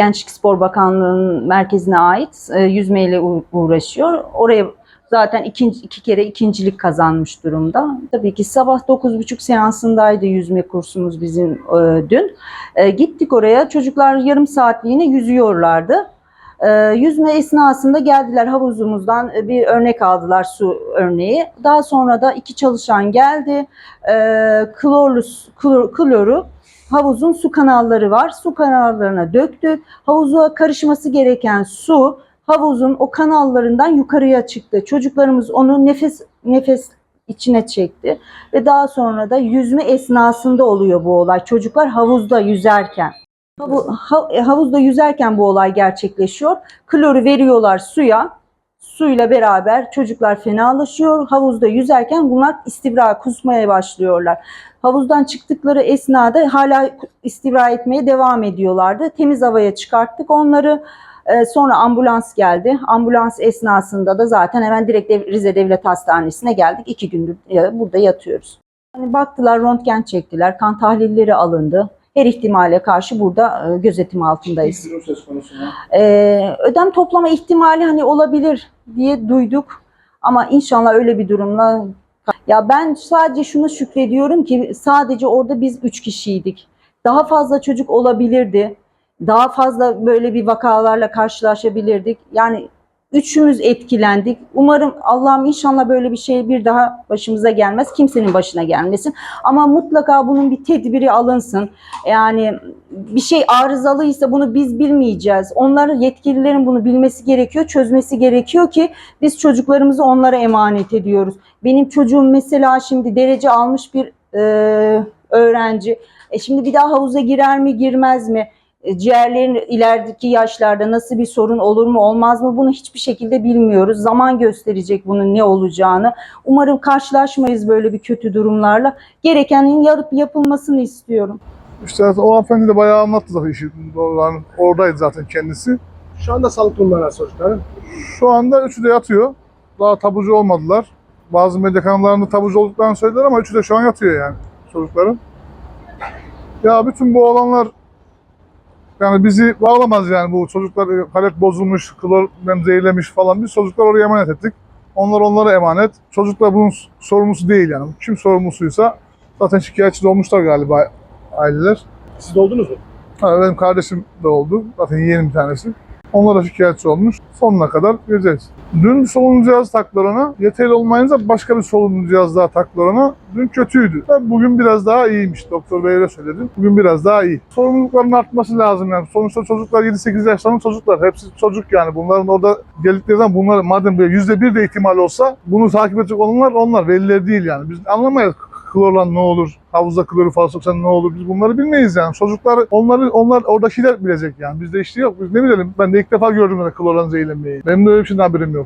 Gençlik Spor Bakanlığı'nın merkezine ait e, yüzmeyle uğraşıyor. Oraya zaten ikinci, iki kere ikincilik kazanmış durumda. Tabii ki sabah 9.30 seansındaydı yüzme kursumuz bizim e, dün. E, gittik oraya çocuklar yarım saatliğine yüzüyorlardı. E, yüzme esnasında geldiler havuzumuzdan e, bir örnek aldılar su örneği. Daha sonra da iki çalışan geldi. E, klorlu, klor, kloru havuzun su kanalları var. Su kanallarına döktü. Havuza karışması gereken su havuzun o kanallarından yukarıya çıktı. Çocuklarımız onu nefes nefes içine çekti ve daha sonra da yüzme esnasında oluyor bu olay. Çocuklar havuzda yüzerken. E, havuzda yüzerken bu olay gerçekleşiyor. Kloru veriyorlar suya. Suyla beraber çocuklar fenalaşıyor. Havuzda yüzerken bunlar istivra kusmaya başlıyorlar. Havuzdan çıktıkları esnada hala istivra etmeye devam ediyorlardı. Temiz havaya çıkarttık onları. Ee, sonra ambulans geldi. Ambulans esnasında da zaten hemen direkt Rize Devlet Hastanesi'ne geldik. İki gündür ya- burada yatıyoruz. Hani baktılar, röntgen çektiler, kan tahlilleri alındı. Her ihtimale karşı burada e, gözetim altındayız. Ee, ödem toplama ihtimali hani olabilir diye duyduk ama inşallah öyle bir durumla ya ben sadece şunu şükrediyorum ki sadece orada biz üç kişiydik. Daha fazla çocuk olabilirdi. Daha fazla böyle bir vakalarla karşılaşabilirdik. Yani üçümüz etkilendik. Umarım Allah'ım inşallah böyle bir şey bir daha başımıza gelmez. Kimsenin başına gelmesin. Ama mutlaka bunun bir tedbiri alınsın. Yani bir şey arızalıysa bunu biz bilmeyeceğiz. Onların yetkililerin bunu bilmesi gerekiyor, çözmesi gerekiyor ki biz çocuklarımızı onlara emanet ediyoruz. Benim çocuğum mesela şimdi derece almış bir e, öğrenci. E şimdi bir daha havuza girer mi, girmez mi? E, Ciğerlerin ilerideki yaşlarda nasıl bir sorun olur mu, olmaz mı? Bunu hiçbir şekilde bilmiyoruz. Zaman gösterecek bunun ne olacağını. Umarım karşılaşmayız böyle bir kötü durumlarla. Gerekenin yarıp yapılmasını istiyorum. İşte o hanımefendi de bayağı anlattı zaten işi. Doğrudan oradaydı zaten kendisi. Şu anda sağlık durumları nasıl çocukların? Şu anda üçü de yatıyor. Daha tabucu olmadılar. Bazı medya kanallarında tabucu olduklarını söylediler ama üçü de şu an yatıyor yani çocukların. Ya bütün bu olanlar yani bizi bağlamaz yani bu çocuklar e, palet bozulmuş, klorlen zehirlemiş falan. Biz çocuklar oraya emanet ettik. Onlar onlara emanet. Çocuklar bunun sorumlusu değil yani. Kim sorumlusuysa zaten şikayetçi de olmuşlar galiba aileler. Siz de oldunuz mu? Ha, benim kardeşim de oldu. Zaten yeğenim bir tanesi. Onlara şikayetçi olmuş. Sonuna kadar göreceğiz. Dün solunum cihazı taktılar ona. Yeterli olmayınca başka bir solunum cihazı daha taktılar ona. Dün kötüydü. Bugün biraz daha iyiymiş. Doktor Bey öyle söyledi. Bugün biraz daha iyi. Sorumlulukların artması lazım yani. Sonuçta çocuklar 7-8 yaşlarında çocuklar. Hepsi çocuk yani. Bunların orada geldikleri zaman bunlar madem böyle %1 de ihtimal olsa bunu takip edecek olanlar onlar. Veliler değil yani. Biz anlamayız klorlan ne olur, havuzda kloru fazla soksan ne olur biz bunları bilmeyiz yani. Çocuklar onları onlar oradakiler bilecek yani. Bizde işte yok. Biz ne bilelim ben de ilk defa gördüm öyle klorlan zehirlenmeyi. Benim de öyle bir şeyden haberim yok.